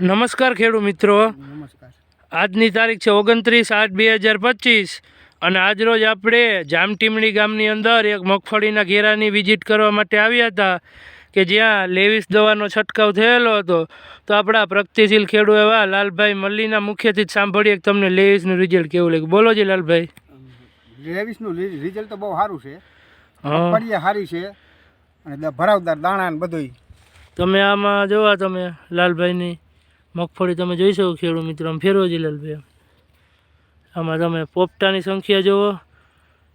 નમસ્કાર ખેડૂત મિત્રો. નમસ્કાર. આજની તારીખ છે ઓગણત્રીસ આઠ બે હજાર પચીસ અને આજરોજ આપણે જામટીમણી ગામની અંદર એક મગફળીના ઘેરાની વિઝિટ કરવા માટે આવ્યા હતા કે જ્યાં લેવિસ દવાનો છંટકાવ થયેલો હતો. તો આપણા પ્રગતિશીલ ખેડૂત એવા લાલભાઈ મલ્લીના મુખ્યથી જ સાંભળીએ કે તમને લેવિસનું રિઝલ્ટ કેવું લાગ્યું? બોલો છે લાલભાઈ. રેવીસનું રિઝલ્ટ તો બહુ સારું છે. ફળીએ સારી છે અને ભરાવદાર દાણા ને બધુંય. તમે આમાં જોવા તમે લાલભાઈની. મગફળી તમે જોઈ શકો ખેડૂત મિત્રો આમ ફેરવો જી લાલભાઈ આમાં તમે પોપટાની સંખ્યા જુઓ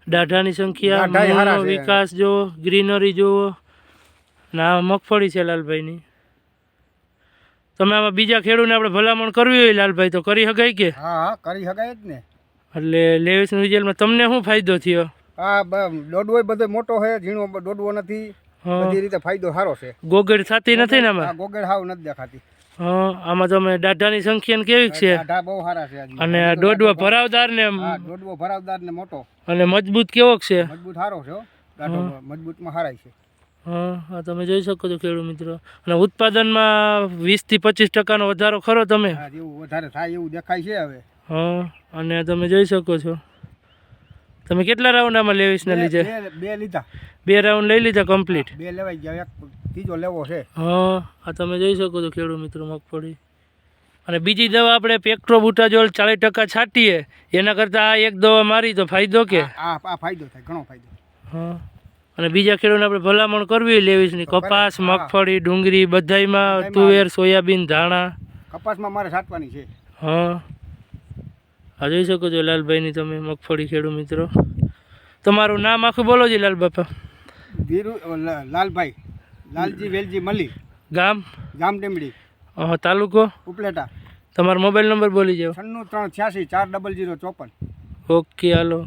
દાઢાની સંખ્યા. વિકાસ જુઓ ગ્રીનરી જુઓ ના મગફળી છે લાલભાઈની તમે આમાં બીજા ખેડૂતને આપણે ભલામણ કરવી હોય લાલભાઈ તો કરી શકાય કે? હા કરી શકાય જ ને. એટલે લેવિસનું રિઝલ્ટમાં તમને શું ફાયદો થયો? હા દોડવો બધો મોટો છે ઝીણો દોડવો નથી. બધી રીતે ફાયદો સારો છે. ગોગળ થતી નથી ને આમાં? ગોગળ હાવ નથી દેખાતી. આમાં તમે દાઢાની સંખ્યા કેવી છે? બહુ સારા છે અને દોડવો ભરાવદાર ને દોડવો ભરાવદાર ને મોટો. અને મજબૂત કેવો છે? મજબૂત સારો છે મજબૂતમાં સારા છે. હા તમે જોઈ શકો છો ખેડૂત મિત્રો. અને ઉત્પાદનમાં વીસથી પચીસ ટકાનો વધારો ખરો તમે? વધારે થાય એવું દેખાય છે હવે. હા અને તમે જોઈ શકો છો. તમે કેટલા રાઉન્ડ આમાં લેવીસને લીધે? બે- લીધા. બે રાઉન્ડ લઈ લીધા કમ્પ્લીટ બે લેવાઈ ગયા. એક ત્રીજો લેવો છે. હા આ તમે જોઈ શકો છો ખેડૂત મિત્રો મગફળી. અને બીજી દવા આપણે પેક્ટ્રો બુટાજોલ ચાલીસ ટકા છાંટીએ એના કરતાં આ એક દવા મારી તો ફાયદો કે? આ ફાયદો થાય ઘણો ફાયદો હા. અને બીજા ખેડૂતને આપણે ભલામણ કરવી લેવીસની કપાસ મગફળી ડુંગળી બધાઈમાં તુવેર સોયાબીન ધાણા. કપાસમાં મારે છાંટવાની છે. હા. હા જોઈ શકો છો લાલભાઈની તમે મગફળી ખેડૂત મિત્રો. તમારું નામ આખું બોલો જી લાલ બાપા. ધીરુ લાલભાઈ. લાલજી વેલજી મલી ગામ? જામટેમડી અ, તાલુકો? ઉપલેટા. તમારો મોબાઈલ નંબર બોલી જાઓ. છન્નું ત્રણ છ્યાસી ચાર ડબલ જીરો ચોપન. Okay hello.